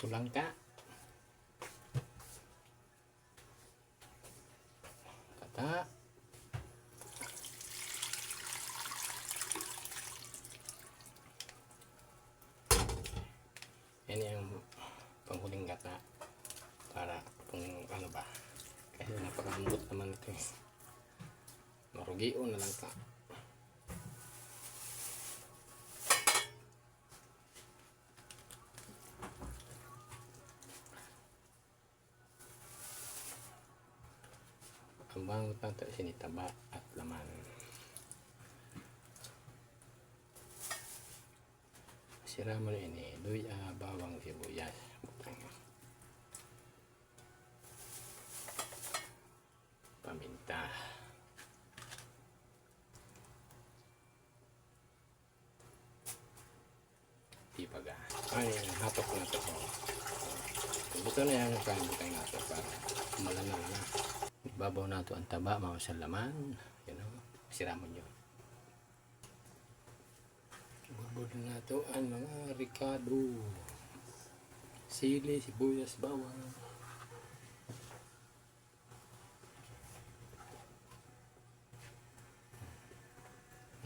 Tulang ka. Kata. Yan yung panghuling gata para kung ano ba kasi napakambot naman ito eh. marugio na lang ka ang bangot na ito sinitaba at laman. Sira mo na ini luya bawang sibuyas. Paminta. Tipaga ay hatok na to. Buto na yan kain butang nga to para malana na ibabaw na to ang taba mga sa laman you know sira mo yun. Burbod na to ang mga ricado. Sili, sibuyas, bawang.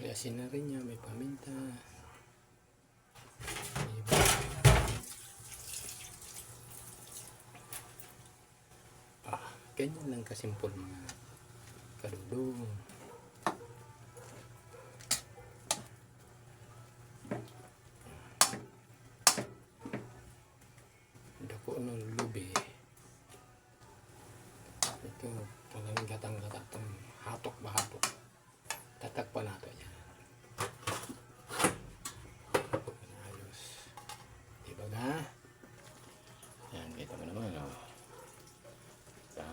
May asin na rin niya, may paminta. Ganyan lang kasimpol mga kadudong. Dako ng lubi. Ito, talagang gatang-gata itong hatok ba hatok. Tatakpan natin yan. Ayos. Diba ga? Yan, kita mo naman, oh. Ito.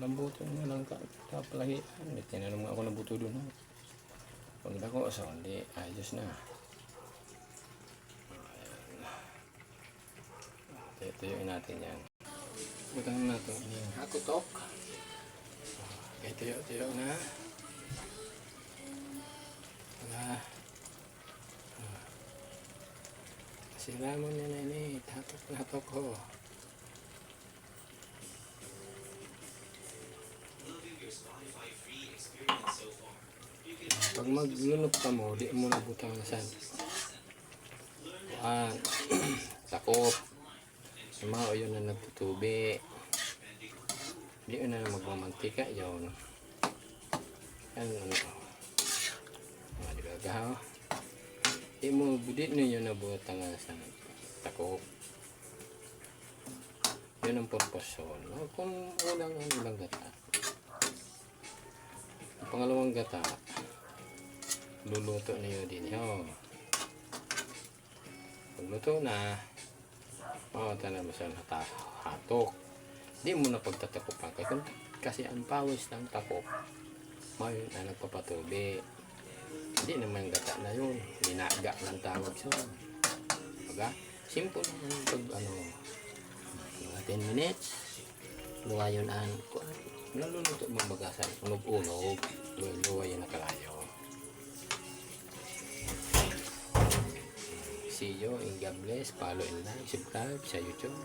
Ah, lambutin mo lang ka. Kapalahian. Hindi tinanong ako ng buto doon. Pag dako, so, hindi, ayos na. Ayan. Tuyuin natin yan. Butang na ito. Yung hakutok. Okay, tuyo-tuyo na. Wala. Ah. Sila mo niya na ini. Hatok na hatok ko. Pag maglunok ka mo, di mo na butang na san. Kuan. Takop. Sumao yun na nagtutubi. Di yun na magmamantika yun. Ano, ano. Mga di ba gahaw? Di mo, di ninyo na butang na sa takop. Yun ang purpose yun. No? Kung walang ano lang gata. Ang pangalawang gata, luluto niyo din yun. Pag luto na, mawata na mo sa hatok. Di mo na pagtatakopan. Kasi, kasi ang pawis ng takop, mayon na nagpapatubi. Hindi naman gata na yun. Binaga ng tawag siya. Baga, simple naman pag ano, mga 10 minutes. Luwa yun ang, naluluto mo bagasan. Unog-unog. Luwa yun nakalayo. See you in God bless. Follow and like, subscribe sa YouTube.